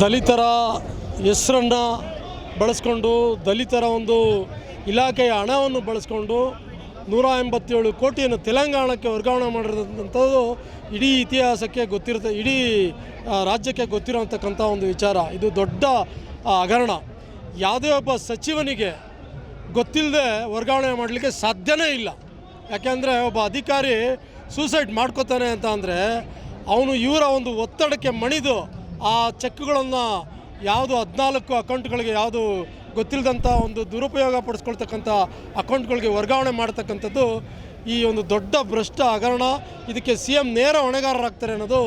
ದಲಿತರ ಹೆಸರನ್ನು ಬಳಸ್ಕೊಂಡು ದಲಿತರ ಒಂದು ಇಲಾಖೆಯ ಹಣವನ್ನು ಬಳಸ್ಕೊಂಡು ನೂರ ಎಂಬತ್ತೇಳು ಕೋಟಿಯನ್ನು ತೆಲಂಗಾಣಕ್ಕೆ ವರ್ಗಾವಣೆ ಮಾಡಿರತಕ್ಕಂಥದ್ದು ಇಡೀ ಇತಿಹಾಸಕ್ಕೆ ಗೊತ್ತಿರುತ್ತೆ, ಇಡೀ ರಾಜ್ಯಕ್ಕೆ ಗೊತ್ತಿರೋಂತಕ್ಕಂಥ ಒಂದು ವಿಚಾರ. ಇದು ದೊಡ್ಡ ಹಗರಣ. ಯಾವುದೇ ಒಬ್ಬ ಸಚಿವನಿಗೆ ಗೊತ್ತಿಲ್ಲದೆ ವರ್ಗಾವಣೆ ಮಾಡಲಿಕ್ಕೆ ಸಾಧ್ಯನೇ ಇಲ್ಲ. ಯಾಕೆಂದರೆ ಒಬ್ಬ ಅಧಿಕಾರಿ ಸೂಸೈಡ್ ಮಾಡ್ಕೋತಾನೆ ಅಂತ ಅಂದರೆ ಅವನು ಇವರ ಒಂದು ಒತ್ತಡಕ್ಕೆ ಮಣಿದು ಆ ಚೆಕ್ಗಳನ್ನು ಯಾವುದು ಹದಿನಾಲ್ಕು ಅಕೌಂಟ್ಗಳಿಗೆ ಯಾವುದು ಗೊತ್ತಿಲ್ಲದಂಥ ಒಂದು ದುರುಪಯೋಗ ಪಡಿಸ್ಕೊಳ್ತಕ್ಕಂಥ ಅಕೌಂಟ್ಗಳಿಗೆ ವರ್ಗಾವಣೆ ಮಾಡ್ತಕ್ಕಂಥದ್ದು ಈ ಒಂದು ದೊಡ್ಡ ಭ್ರಷ್ಟ ಹಗರಣ. ಇದಕ್ಕೆ ಸಿ ಎಂ ನೇರ ಹೊಣೆಗಾರರಾಗ್ತಾರೆ ಅನ್ನೋದು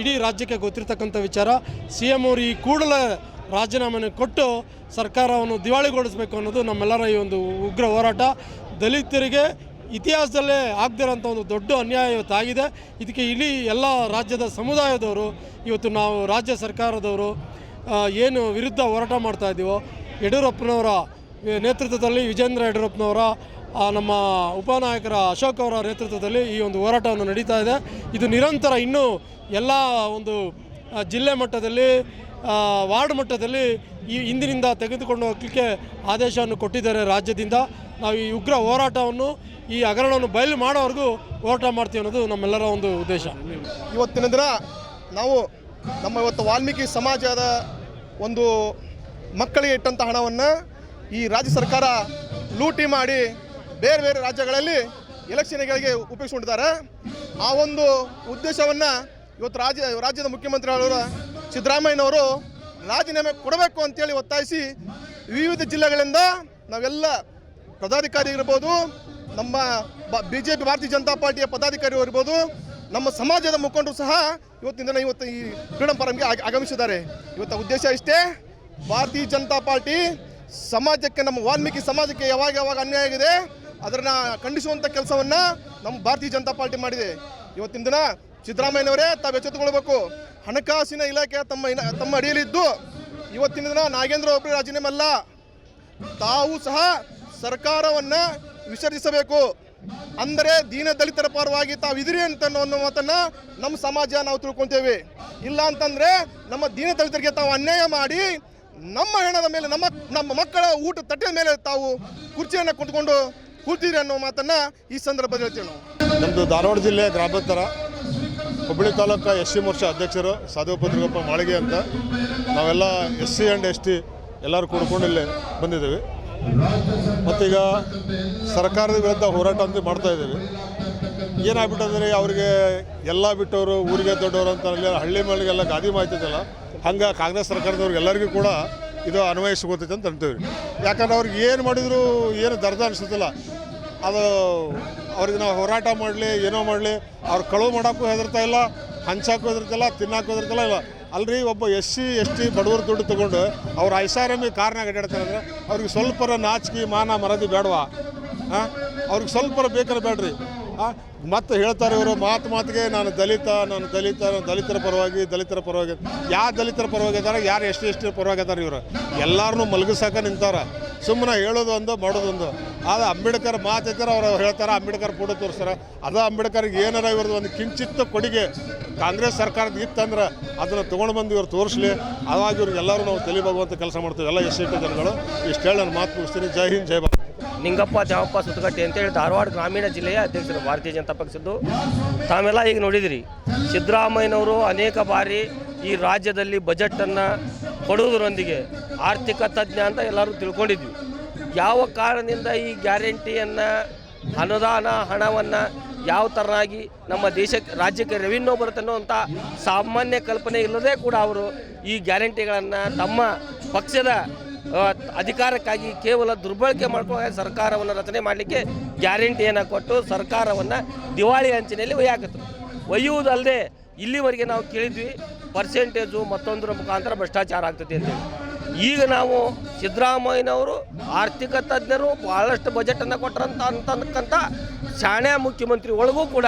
ಇಡೀ ರಾಜ್ಯಕ್ಕೆ ಗೊತ್ತಿರ್ತಕ್ಕಂಥ ವಿಚಾರ. ಸಿ ಎಂ ಅವರು ಈ ಕೂಡಲೇ ರಾಜೀನಾಮೆಯನ್ನು ಕೊಟ್ಟು ಸರ್ಕಾರವನ್ನು ದಿವಾಳಿಗೊಳಿಸಬೇಕು ಅನ್ನೋದು ನಮ್ಮೆಲ್ಲರ ಈ ಒಂದು ಉಗ್ರ ಹೋರಾಟ. ದಲಿತರಿಗೆ ಇತಿಹಾಸದಲ್ಲೇ ಆಗದಿರೋಂಥ ಒಂದು ದೊಡ್ಡ ಅನ್ಯಾಯ ಇವತ್ತು ಆಗಿದೆ ಇದಕ್ಕೆ ಇಡೀ ಎಲ್ಲ ರಾಜ್ಯದ ಸಮುದಾಯದವರು, ಇವತ್ತು ನಾವು ರಾಜ್ಯ ಸರ್ಕಾರದವರು ಏನು ವಿರುದ್ಧ ಹೋರಾಟ ಮಾಡ್ತಾ ಇದ್ದೀವೋ, ಯಡಿಯೂರಪ್ಪನವರ ನೇತೃತ್ವದಲ್ಲಿ, ವಿಜೇಂದ್ರ ಯಡಿಯೂರಪ್ಪನವರ ನಮ್ಮ ಉಪನಾಯಕರ ಅಶೋಕ್ ಅವರ ನೇತೃತ್ವದಲ್ಲಿ ಈ ಒಂದು ಹೋರಾಟವನ್ನು ನಡೀತಾ ಇದೆ. ಇದು ನಿರಂತರ ಇನ್ನೂ ಎಲ್ಲ ಒಂದು ಜಿಲ್ಲೆ ಮಟ್ಟದಲ್ಲಿ ವಾರ್ಡ್ ಮಟ್ಟದಲ್ಲಿ ಈ ಇಂದಿನಿಂದ ತೆಗೆದುಕೊಂಡು ಹೋಗಲಿಕ್ಕೆ ಆದೇಶವನ್ನು ಕೊಟ್ಟಿದ್ದಾರೆ ರಾಜ್ಯದಿಂದ. ನಾವು ಈ ಉಗ್ರ ಹೋರಾಟವನ್ನು, ಈ ಹಗರಣವನ್ನು ಬಯಲು ಮಾಡೋವರೆಗೂ ಹೋರಾಟ ಮಾಡ್ತೀವಿ ಅನ್ನೋದು ನಮ್ಮೆಲ್ಲರ ಒಂದು ಉದ್ದೇಶ. ಇವತ್ತಿನ ದಿನ ನಾವು ನಮ್ಮ ಇವತ್ತು ವಾಲ್ಮೀಕಿ ಸಮಾಜದ ಒಂದು ಮಕ್ಕಳಿಗೆ ಇಟ್ಟಂಥ ಹಣವನ್ನು ಈ ರಾಜ್ಯ ಸರ್ಕಾರ ಲೂಟಿ ಮಾಡಿ ಬೇರೆ ಬೇರೆ ರಾಜ್ಯಗಳಲ್ಲಿ ಎಲೆಕ್ಷನ್ಗಳಿಗೆ ಉಪಯೋಗಿಸ್ಕೊಂಡಿದ್ದಾರೆ. ಆ ಒಂದು ಉದ್ದೇಶವನ್ನು ಇವತ್ತು ರಾಜ್ಯ, ರಾಜ್ಯದ ಮುಖ್ಯಮಂತ್ರಿಗಳವರು ಸಿದ್ದರಾಮಯ್ಯನವರು ರಾಜೀನಾಮೆ ಕೊಡಬೇಕು ಅಂತೇಳಿ ಒತ್ತಾಯಿಸಿ ವಿವಿಧ ಜಿಲ್ಲೆಗಳಿಂದ ನಾವೆಲ್ಲ ಪದಾಧಿಕಾರಿ ಇರ್ಬೋದು ನಮ್ಮ ಬಿ ಜೆ ಪಿ ಭಾರತೀಯ ಜನತಾ ಪಾರ್ಟಿಯ ಪದಾಧಿಕಾರಿ ಇರ್ಬೋದು, ನಮ್ಮ ಸಮಾಜದ ಮುಖಂಡರು ಸಹ ಇವತ್ತಿನ ದಿನ ಇವತ್ತು ಈ ಫ್ರೀಡಮ್ ಫಾರಂಗೆ ಆಗ- ಆಗಮಿಸಿದ್ದಾರೆ. ಇವತ್ತ ಉದ್ದೇಶ ಇಷ್ಟೇ, ಭಾರತೀಯ ಜನತಾ ಪಾರ್ಟಿ ಸಮಾಜಕ್ಕೆ, ನಮ್ಮ ವಾಲ್ಮೀಕಿ ಸಮಾಜಕ್ಕೆ ಯಾವಾಗ ಯಾವಾಗ ಅನ್ಯಾಯ ಆಗಿದೆ, ಅದನ್ನು ಖಂಡಿಸುವಂಥ ಕೆಲಸವನ್ನು ನಮ್ಮ ಭಾರತೀಯ ಜನತಾ ಪಾರ್ಟಿ ಮಾಡಿದೆ. ಇವತ್ತಿನ ದಿನ ಸಿದ್ದರಾಮಯ್ಯನವರೇ ತಾವು ಎಚ್ಚೆತ್ತುಕೊಳ್ಬೇಕು. ಹಣಕಾಸಿನ ಇಲಾಖೆ ತಮ್ಮ ತಮ್ಮ ಅಡಿಯಲ್ಲಿದ್ದು, ಇವತ್ತಿನ ದಿನ ನಾಗೇಂದ್ರ ಒಬ್ಬರು ರಾಜೀನಾಮೆ ಅಲ್ಲ. ತಾವು ಸಹ ಸರ್ಕಾರವನ್ನ ವಿಸರ್ಜಿಸಬೇಕು. ಅಂದರೆ ದೀನ ದಲಿತರ ಪರವಾಗಿ ತಾವು ಇದಿರಿ ಅಂತ ಅನ್ನೋ ಮಾತನ್ನ ನಮ್ಮ ಸಮಾಜ ನಾವು ತಿಳ್ಕೊತೇವೆ. ಇಲ್ಲ ಅಂತಂದ್ರೆ ನಮ್ಮ ದೀನ ದಲಿತರಿಗೆ ತಾವು ಅನ್ಯಾಯ ಮಾಡಿ ನಮ್ಮ ಹೆಣದ ಮೇಲೆ, ನಮ್ಮ ನಮ್ಮ ಮಕ್ಕಳ ಊಟ ತಟ್ಟೆ ಮೇಲೆ ತಾವು ಕುರ್ಚಿಯನ್ನು ಕುತ್ಕೊಂಡು ಕೂತೀರಿ ಅನ್ನೋ ಮಾತನ್ನ ಈ ಸಂದರ್ಭದಲ್ಲಿ ಹೇಳ್ತೀವಿ ನಾವು. ನಮ್ಮದು ಧಾರವಾಡ ಜಿಲ್ಲೆ ಗ್ರಾಮಾಂತರ. ಹುಬ್ಬಳ್ಳಿ ತಾಲೂಕು ಎಸ್ ಸಿ ಮೋರ್ಚಾ ಅಧ್ಯಕ್ಷರು ಸಾಧುಪದ್ರಿಗಪ್ಪ ಮಾಳಿಗೆ ಅಂತ ನಾವೆಲ್ಲ S C and S T ಎಲ್ಲರೂ ಕೂಡ್ಕೊಂಡು ಇಲ್ಲಿ ಬಂದಿದ್ದೀವಿ. ಮತ್ತೀಗ ಸರ್ಕಾರದ ವಿರುದ್ಧ ಹೋರಾಟ ಅಂತ ಮಾಡ್ತಾ ಇದ್ದೀವಿ. ಏನಾಗ್ಬಿಟ್ಟಂದ್ರೆ ಅವ್ರಿಗೆ ಎಲ್ಲ ಬಿಟ್ಟವರು, ಊರಿಗೆ ದೊಡ್ಡವರು ಅಂತ ಹಳ್ಳಿ ಮಳಿಗೆಲ್ಲ ಗಾದಿ ಮಾಡ್ತಿದ್ದಲ್ಲ, ಹಂಗೆ ಕಾಂಗ್ರೆಸ್ ಸರ್ಕಾರದವ್ರಿಗೆ ಎಲ್ಲರಿಗೂ ಕೂಡ ಇದು ಅನ್ವಯಿಸ್ಕೋತೈತೆ ಅಂತ ಅಂತೀವಿ. ಯಾಕಂದ್ರೆ ಅವ್ರಿಗೆ ಏನು ಮಾಡಿದ್ರು ಏನು ದರ್ದ ಅನಿಸುತ್ತಿಲ್ಲ. ಅದು ಅವ್ರಿಗೆ ನಾವು ಹೋರಾಟ ಮಾಡಲಿ, ಏನೋ ಮಾಡಲಿ, ಅವ್ರು ಕಳುವು ಮಾಡೋಕ್ಕೂ ಹೆದರ್ತಾ ಇಲ್ಲ, ಹಂಚಕ್ಕೂ ಹೆದರ್ತಿಲ್ಲ ತಿನ್ನಕ್ಕೂ ಹೆದರ್ತಿಲ್ಲ ಇಲ್ಲ. ಅಲ್ರಿ, ಒಬ್ಬ ಎಸ್ ಸಿ, ಎಸ್ ಟಿ ಬಡವರು ದುಡ್ಡು ತೊಗೊಂಡು ಅವ್ರು ಐಸಾರಮಿ ಕಾರ್ನಾಗ ಅಡ್ಡಾಡ್ತಾರೆ ಅಂದರೆ ಅವ್ರಿಗೆ ಸ್ವಲ್ಪರ ನಾಚಿಕೆ, ಮಾನ ಮರದಿ ಬೇಡವಾ? ಹಾಂ ಅವ್ರಿಗೆ ಸ್ವಲ್ಪರ ಬೇಕಾದ್ರೆ ಬೇಡ್ರಿ. ಮತ್ತೆ ಹೇಳ್ತಾರೆ ಇವರು, ಮಾತು ಮಾತಿಗೆ ನಾನು ದಲಿತ ನಾನು ದಲಿತ, ನಾನು ದಲಿತರ ಪರವಾಗಿ ದಲಿತರ ಪರವಾಗಿ. ಯಾರು ದಲಿತರ ಪರವಾಗಿ ಇದ್ದಾರೆ ಯಾರು ಎಷ್ಟು ಎಷ್ಟು ಪರವಾಗಿ ಇದ್ದಾರೆ ಇವರು? ಎಲ್ಲರನ್ನೂ ಮಲಗಿಸಾಕ ನಿಂತಾರ. ಸುಮ್ಮನೆ ಹೇಳೋದು ಒಂದು ಮಾಡೋದು ಒಂದು ಆದ್ರೆ ಅಂಬೇಡ್ಕರ್ ಮಾತಿದ್ರೆ ಅವರು ಹೇಳ್ತಾರೆ, ಅಂಬೇಡ್ಕರ್ ಫೋಟೋ ತೋರಿಸ್ತಾರೆ. ಅದು ಅಂಬೇಡ್ಕರ್ಗೆ ಏನಾರ ಇವ್ರದ್ದು ಒಂದು ಕಿಂಚಿತ್ತ ಕೊಡುಗೆ ಕಾಂಗ್ರೆಸ್ ಸರ್ಕಾರದ ಇತ್ತಂದ್ರೆ ಅದನ್ನು ತೊಗೊಂಡು ಬಂದು ಇವ್ರು ತೋರಿಸ್ಲಿ. ಅದಾಗಿ ಇವ್ರಿಗೆಲ್ಲರೂ ನಾವು ಭಗವಂತ ಕೆಲಸ ಮಾಡ್ತೀವಿ. ಎಲ್ಲ ಎಸ್ ಜನಗಳು, ಇಷ್ಟು ಹೇಳಿ ನಾನು ಮಾತು ಮುಗಿಸ್ತೀನಿ. ಜೈ ಹಿಂದ್, ಜೈ ಭಾರತ್. ನಿಂಗಪ್ಪ ದೇವಪ್ಪ ಸುತ್ತಗಟ್ಟಿ ಅಂತೇಳಿ ಧಾರವಾಡ ಗ್ರಾಮೀಣ ಜಿಲ್ಲೆಯ ಅಧ್ಯಕ್ಷರು ಭಾರತೀಯ ಜನತಾ ಪಕ್ಷದ್ದು. ತಾವೆಲ್ಲ ಈಗ ನೋಡಿದಿರಿ, ಸಿದ್ದರಾಮಯ್ಯನವರು ಅನೇಕ ಬಾರಿ ಈ ರಾಜ್ಯದಲ್ಲಿ ಬಜೆಟನ್ನು ಕೊಡುವುದರೊಂದಿಗೆ ಆರ್ಥಿಕ ತಜ್ಞ ಅಂತ ಎಲ್ಲರೂ ತಿಳ್ಕೊಂಡಿದ್ವಿ. ಯಾವ ಕಾರಣದಿಂದ ಈ ಗ್ಯಾರಂಟಿಯನ್ನು ಅನುದಾನ ಹಣವನ್ನು ಯಾವ ಥರನಾಗಿ ನಮ್ಮ ದೇಶಕ್ಕೆ ರಾಜ್ಯಕ್ಕೆ ರೆವಿನ್ಯೂ ಬರುತ್ತೆ ಅನ್ನುವಂಥ ಸಾಮಾನ್ಯ ಕಲ್ಪನೆ ಇಲ್ಲದೆ ಕೂಡ ಅವರು ಈ ಗ್ಯಾರಂಟಿಗಳನ್ನು ತಮ್ಮ ಪಕ್ಷದ ಅಧಿಕಾರಕ್ಕಾಗಿ ಕೇವಲ ದುರ್ಬಳಕೆ ಮಾಡ್ಕೊಂಡು ಸರ್ಕಾರವನ್ನು ರಚನೆ ಮಾಡಲಿಕ್ಕೆ ಗ್ಯಾರಂಟಿಯನ್ನು ಕೊಟ್ಟು ಸರ್ಕಾರವನ್ನು ದಿವಾಳಿ ಅಂಚಿನಲ್ಲಿ ಒಯ್ಯಾಕತ್ರು. ಒಯ್ಯುವುದಲ್ಲದೆ ಇಲ್ಲಿವರೆಗೆ ನಾವು ಕೇಳಿದ್ವಿ ಪರ್ಸೆಂಟೇಜು ಮತ್ತೊಂದರ ಮುಖಾಂತರ ಭ್ರಷ್ಟಾಚಾರ ಆಗ್ತದೆ ಅಂತೇಳಿ ಈಗ ನಾವು ಸಿದ್ದರಾಮಯ್ಯನವರು ಆರ್ಥಿಕ ತಜ್ಞರು ಭಾಳಷ್ಟು ಬಜೆಟನ್ನು ಕೊಟ್ಟರಂತ ಅಂತಕ್ಕಂಥ ಶಾಣೆ ಮುಖ್ಯಮಂತ್ರಿ ಒಳಗೂ ಕೂಡ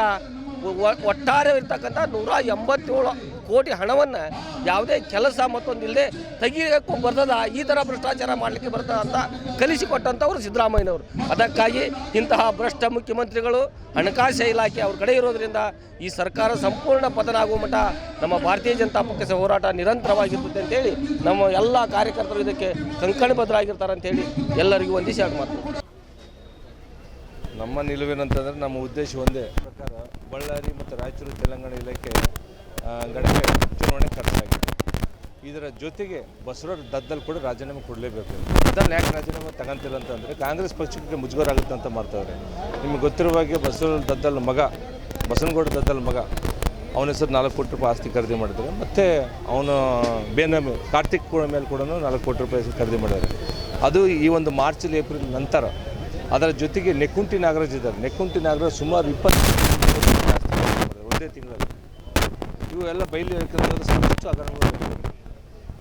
ಒಟ್ಟಾರೆ ಇರ್ತಕ್ಕಂಥ ನೂರ ಎಂಬತ್ತೇಳು ಕೋಟಿ ಹಣವನ್ನು ಯಾವುದೇ ಕೆಲಸ ಮತ್ತೊಂದಿಲ್ಲದೆ ತೆಗಿಯೋಕ್ಕೂ ಬರ್ತದ, ಈ ಥರ ಭ್ರಷ್ಟಾಚಾರ ಮಾಡಲಿಕ್ಕೆ ಬರ್ತದ ಅಂತ ಕಲಿಸಿಕೊಟ್ಟಂಥವ್ರು ಸಿದ್ದರಾಮಯ್ಯನವರು. ಅದಕ್ಕಾಗಿ ಇಂತಹ ಭ್ರಷ್ಟ ಮುಖ್ಯಮಂತ್ರಿಗಳು, ಹಣಕಾಸು ಇಲಾಖೆ ಅವ್ರ ಕಡೆ ಇರೋದ್ರಿಂದ ಈ ಸರ್ಕಾರ ಸಂಪೂರ್ಣ ಪತನ ಆಗುವ ಮಟ್ಟ ನಮ್ಮ ಭಾರತೀಯ ಜನತಾ ಪಕ್ಷದ ಹೋರಾಟ ನಿರಂತರವಾಗಿರ್ತದೆ ಅಂತೇಳಿ ನಮ್ಮ ಎಲ್ಲ ಕಾರ್ಯಕರ್ತರು ಇದಕ್ಕೆ ಕಂಕಣಬದ್ಧರಾಗಿರ್ತಾರೆ ಅಂತೇಳಿ ಎಲ್ಲರಿಗೂ ಒಂದಿಸಿ ಆಗಿ ಮಾತು. ನಮ್ಮ ನಿಲುವೇನಂತಂದರೆ ನಮ್ಮ ಉದ್ದೇಶ ಒಂದೇ. ಪ್ರಕಾರ ಬಳ್ಳಾರಿ ಮತ್ತು ರಾಯಚೂರು, ತೆಲಂಗಾಣ ಇಲಾಖೆ ಆ, ಗಣಕ್ಕೆ ಚುನಾವಣೆ ಖರ್ಚಾಗಿದೆ. ಇದರ ಜೊತೆಗೆ ಬಸವರಾಜ ದದ್ದಲ್ಲಿ ಕೂಡ ರಾಜೀನಾಮೆ ಕೊಡಲೇಬೇಕು. ಅದನ್ನು ಯಾಕೆ ರಾಜೀನಾಮೆ ತಗೊಂತಿಲ್ಲ ಅಂತಂದರೆ ಕಾಂಗ್ರೆಸ್ ಪಕ್ಷಕ್ಕೆ ಮುಜುಗರ ಆಗುತ್ತೆ ಅಂತ ಮಾಡ್ತಾವ್ರೆ. ನಿಮಗೆ ಗೊತ್ತಿರುವ ಹಾಗೆ ಬಸವರಾಜ ದದ್ದಲ್ ಮಗ ಬಸವನಗೌಡ ದದ್ದಲ್ ಮಗ ಅವನ ಹೆಸರು ನಾಲ್ಕು ಕೋಟಿ ರೂಪಾಯಿ ಆಸ್ತಿ ಖರೀದಿ ಮಾಡಿದ್ದಾರೆ. ಮತ್ತು ಅವನು ಬೇನಾಮಿ ಕಾರ್ತಿಕ್ ಕೂಡ ಮೇಲೆ ಕೂಡ ನಾಲ್ಕು ಕೋಟಿ ರೂಪಾಯಿ ಹೆಸರು ಖರೀದಿ ಮಾಡಿದ್ದಾರೆ. ಅದು ಈ ಒಂದು ಮಾರ್ಚ್ ಏಪ್ರಿಲ್ ನಂತರ ಅದರ ಜೊತೆಗೆ ನೆಕ್ಕುಂಟಿ ನಾಗರಾಜ್ ಇದ್ದಾರೆ. ನೆಕ್ಕುಂಟಿ ನಾಗರಾಜ್ ಸುಮಾರು ಇಪ್ಪತ್ತು ಒಂದೇ ತಿಂಗಳಲ್ಲಿ. ಇವು ಬೈಲಿ ಬಯಲು ಸಾಕಷ್ಟು ಹಗರಣಗಳು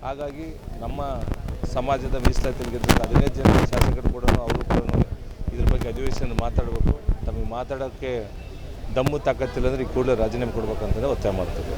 ಹಾಗಾಗಿ ನಮ್ಮ ಸಮಾಜದ ಮೀಸಲಾತಿ ಗೆದ್ದ ಹದಿನೈದು ಜನ ಶಾಸಕರು ಕೂಡ ಅವರು ಕೂಡ ಇದ್ರ ಬಗ್ಗೆ ಅಧಿವೇಶನ ಮಾತಾಡಬೇಕು. ತಮಗೆ ಮಾತಾಡೋಕ್ಕೆ ದಮ್ಮು ತಾಕತ್ತಿಲ್ಲ ಅಂದರೆ ಈ ಕೂಡಲೇ ರಾಜೀನಾಮೆ ಕೊಡ್ಬೇಕಂತಲೇ ಒತ್ತಾಯ ಮಾಡ್ತಾರೆ